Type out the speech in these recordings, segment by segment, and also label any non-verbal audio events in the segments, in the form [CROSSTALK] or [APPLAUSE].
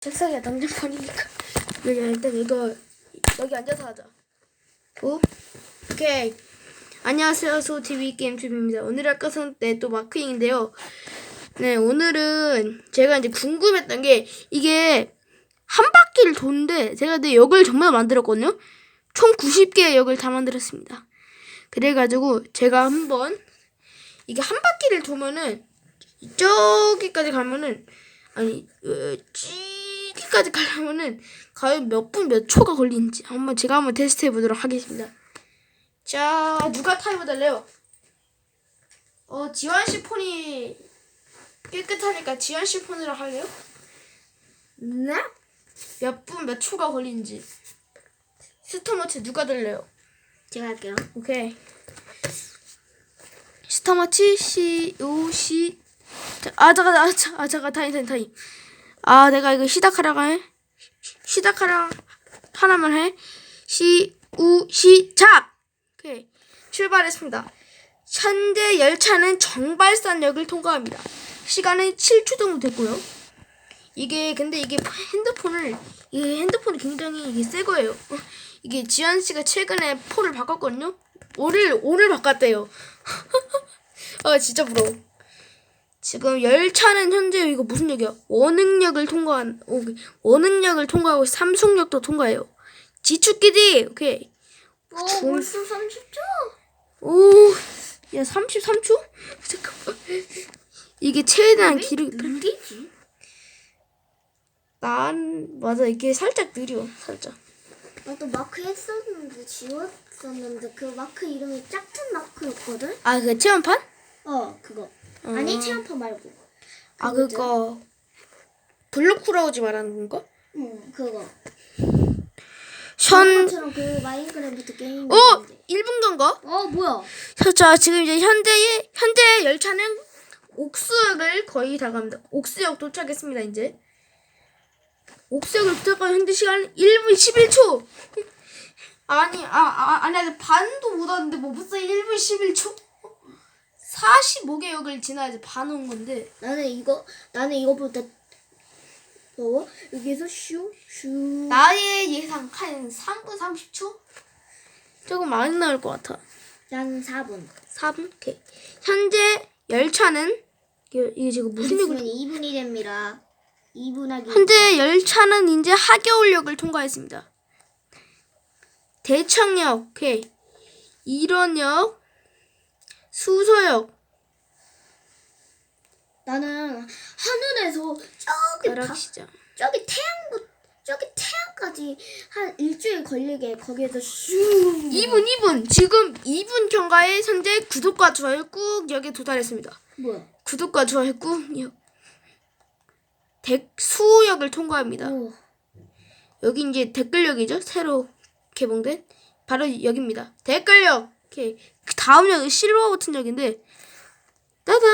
책상에 난장판이니까 여기 일단 이거 여기 앉아서 하자. 오, 오케이. 안녕하세요, 소TV 게임튜브입니다. 오늘 할 것은 네, 또 마크잉인데요. 네, 오늘은 제가 이제 궁금했던 게 이게 한 바퀴를 도는데 제가 내 역을 정말 만들었거든요. 총 90개의 역을 다 만들었습니다. 그래가지고 제가 한번 이게 한 바퀴를 도면은 저기까지 가면은 아니 어, 찌 기까지 가려면은 과연 몇 분 몇 초가 걸리는지 한번 제가 한번 테스트 해보도록 하겠습니다. 자 누가 타이머 달래요? 어 지환 씨 폰이 깨끗하니까 지환 씨 폰으로 할래요? 네? 몇 분 몇 초가 걸리는지 스타머치 누가 들래요? 제가 할게요. 오케이. 스타마치 C O C 아 잠깐 아 잠깐 타임 타임 타임 아 내가 이거 시작하라고 해 시- 시작하라 하나만 해 C U 시작 오케이 출발했습니다 현재 열차는 정발산역을 통과합니다 시간은 7초 정도 됐고요 이게 근데 이게 핸드폰을 이게 핸드폰이 굉장히 이게 새 거예요. 어, 이게 지현 씨가 최근에 폰을 바꿨거든요. 오늘 오늘 바꿨대요. 아 [LAUGHS] 진짜 부러워. 지금 열차는 현재 이거 무슨 역이야? 원흥역을 통과한 오, 원흥역을 통과하고 삼성역도 통과해요. 지축기지 오케이. 어, 중- 벌써 30초? 오, 야 33초? [LAUGHS] 잠깐만. 이게 최대한 길이 느리지? 난 맞아 이게 살짝 느려 살짝. 나도 마크 했었는데 지웠었는데 그 마크 이름이 짝퉁 마크였거든? 아 그 체험판? 어, 그거. 아니, 체험판 말고. 아 그거죠? 그거 블루크라우지 말하는 건가? 응, 그거. 현그 마인크래프트 게임. 어! 1분 건가? 어, 뭐야? 자 지금 이제 현재의 현재 열차는 옥수역을 거의 다 갑니다. 옥수역 도착했습니다 이제. 옥수역을 도착한 현재 시간 1분 11초. 아니 아, 아 아니 아니 반도 못 왔는데 뭐 벌써 1분 11초? 45개 역을 지나야지 반온 건데. 나는 이거, 나는 이거보다. 어? 여기서 슈, 슈. 나의 예상 한 3분 30초? 조금 많이 나올 것 같아. 나는 4분. 4분? 오케이. 현재 열차는 이게, 이게 지금 무슨 역을 2분이 됩니다. 2분 하기. 현재 열차는 이제 하겨울역을 통과했습니다. 대청역, 오케이. 일원역, 수서역, 나는 하늘에서 저기 바, 가락시장. 저기 태양부 저기 태양까지 한 일주일 걸리게 거기에서 슈 2분, 2분. 지금 2분 경과에 현재 구독과 좋아요 꾹 여기에 도달했습니다. 뭐야? 구독과 좋아요 꾹 역. 대수역을 통과합니다. 오, 여기 이제 댓글역이죠. 새로 개봉된 바로 여기입니다. 댓글역. 오케이. 그 다음 역은 실버 버튼 역인데 따다.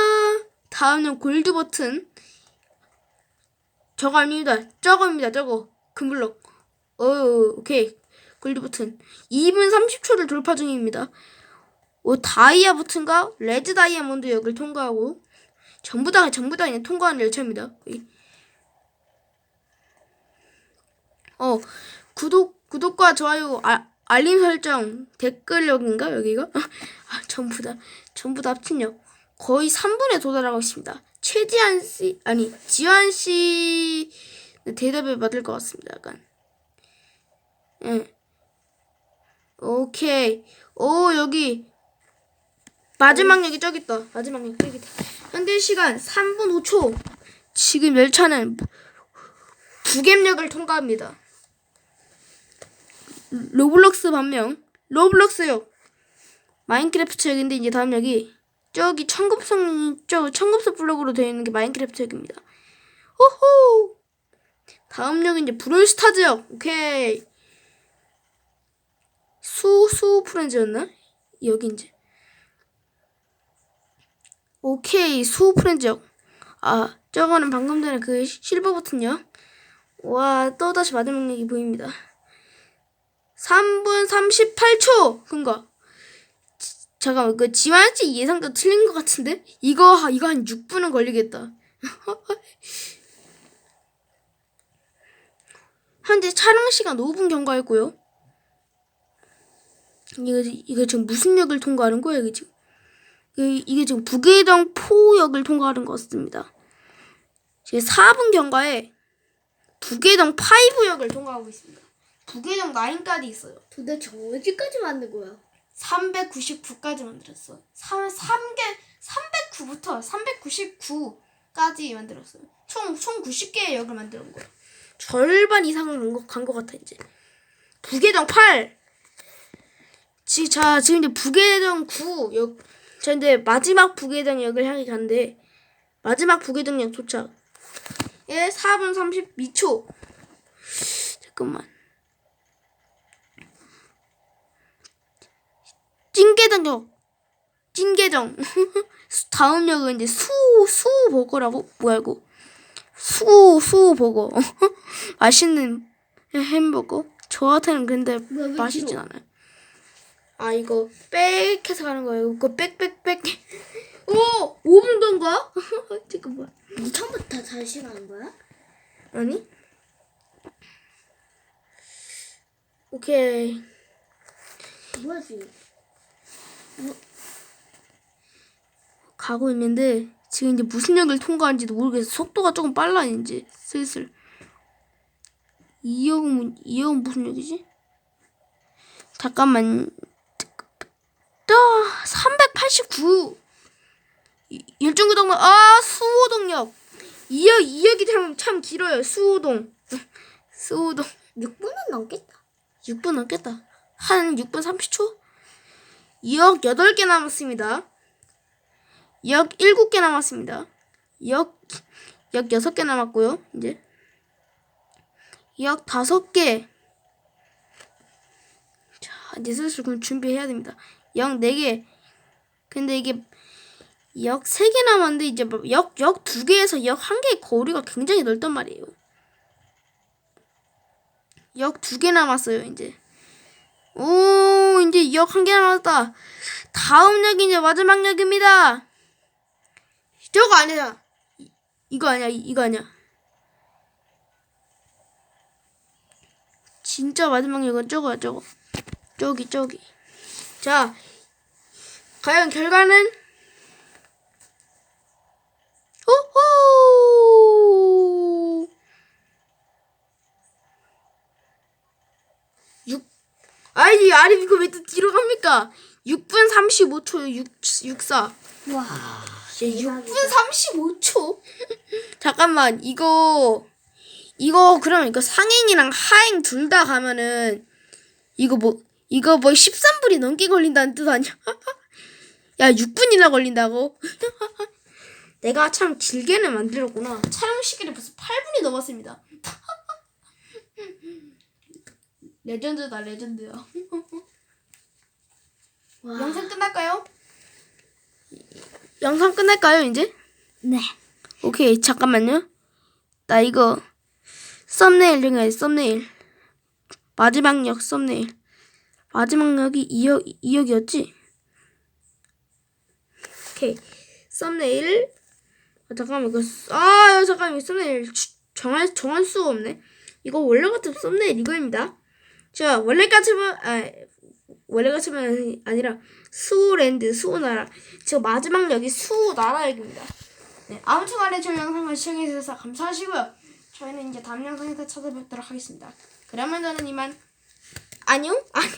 다음 역 골드 버튼. 저거 아닙니다. 저거입니다. 저거 금블럭. 어, 오케이. 골드 버튼. 2분 30초를 돌파 중입니다. 오, 다이아 버튼과 레드 다이아몬드 역을 통과하고 전부 다 전부 다 그냥 통과하는 열차입니다. 이- 어 구독 구독과 좋아요 아, 알림 설정 댓글력인가 여기가? [LAUGHS] 아, 전부 다 전부 다 합친력 거의 3분에 도달하고 있습니다. 최지한 씨 아니 지환 씨 대답을 받을 것 같습니다. 약간. 예. 오케이. 오 여기 마지막 역이 저기 있다. 마지막 역 저기 있다. 현재 시간 3분 5초. 지금 열차는 부겜역을 통과합니다. 로블록스 반면 로블록스역 마인크래프트 역인데 이제 다음 역이 저기 청급성 저 청급석 블록으로 되어 있는 게 마인크래프트 역입니다. 호호! 다음 역은 이제 브롤스타즈 역 오케이. 수수 프렌즈였나? 여기 이제. 오케이. 수 프렌즈 역. 아 저거는 방금 전에 그 시- 실버 버튼역 와 또다시 마지막 역이 보입니다. 3분 38초 그니까 잠깐만 그 지환 씨 예상도 틀린 것 같은데 이거 이거 한 6분은 걸리겠다. [LAUGHS] 현재 촬영 시간 5분 경과했고요. 이거 이거 지금 무슨 역을 통과하는 거예요, 이게 지금? 이게, 지금 북의정 포역을 통과하는 것 같습니다. 지금 4분 경과에 북의정 5역을 통과하고 있습니다. 북의정 9까지 있어요. 도대체 어디까지 만든 거야? 399까지 만들었어. 3, 3개, 309부터 399까지 만들었어요. 총, 총 90개의 역을 만드는 거야. 절반 이상은 간것 같아, 이제. 부계정 8. 지, 자, 지금 이제 부계정 9 역. 자, 이제 마지막 부계정 역을 향해 간대. 마지막 부계정 역 도착. 예, 4분 32초. 잠깐만. 찐계정역 찐계정. [LAUGHS] 수- 다음 역은 이제 수 수버거라고? 뭐야 이거 수 수버거 [LAUGHS] 맛있는 햄버거? 저한테는 근데 맛있진 길어? 않아요. 아 이거 빽 해서 가는 거예요. 이거 빽빽빽 오 5분 전가 지금 뭐야 이 처음부터 다시 가는 거야? 아니? 오케이. 뭐야 지금? 가고 있는데 지금 이제 무슨 역을 통과하는지도 모르겠어. 속도가 조금 빨라 이제 슬슬. 이 역은 이 역은 무슨 역이지? 잠깐만. 또 389. 일정교동역 아 수호동역. 이역 이역이 참, 참 길어요. 수호동. [LAUGHS] 수호동. 6분은 넘겠다. 6분 넘겠다. 한 6분 30초? 2역 8개 남았습니다. 2역 7개 남았습니다. 2역, 역 6개 남았고요. 이제 2역 5개. 자, 이제 슬슬 그럼 준비해야 됩니다. 역 4개. 근데 이게 역 3개 남았는데 이제 뭐 역, 역 2개에서 역 1개의 거리가 굉장히 넓단 말이에요. 역 2개 남았어요, 이제. 오, 이제 역 한 개 남았다. 다음 역이 이제 마지막 역입니다. 저거 아니야. 이- 이거 아니야, 이- 이거 아니야. 진짜 마지막 역은 저거야, 저거. 저기, 저기. 자, 과연 결과는? 호호! 6 아니 이거 왜 또 뒤로 갑니까? 6분 35초요. 6 64. 와. 예, 6분 35초? [LAUGHS] 잠깐만, 이거, 이거, 그러면 이거 상행이랑 하행 둘 다 가면은, 이거 뭐, 이거 뭐 13분이 넘게 걸린다는 뜻 아니야? [LAUGHS] 야, 6분이나 걸린다고? [LAUGHS] 내가 참 길게는 만들었구나. 촬영 시간이 벌써 8분이 넘었습니다. 레전드다, 레전드야. [LAUGHS] 와. 영상 끝날까요? 영상 끝날까요, 이제? 네. 오케이, 잠깐만요. 나 이거 썸네일 중에 썸네일. 마지막 역 썸네일. 마지막 역이 2역, 2역이었지? 오케이. 썸네일. 아, 잠깐만, 이거, 쓰- 아, 잠깐만, 이거 썸네일 주- 정할, 정할 수가 없네. 이거 원래 같은 썸네일 이거입니다. 자, 원래 같으면, 아, 원래 같으면 아니라, 수호랜드, 수호나라. 저 마지막 역이 수호나라역입니다. 네, 아무튼 간에 저희 영상을 시청해주셔서 감사하시고요. 저희는 이제 다음 영상에서 찾아뵙도록 하겠습니다. 그러면 저는 이만 안녕? [LAUGHS] 아니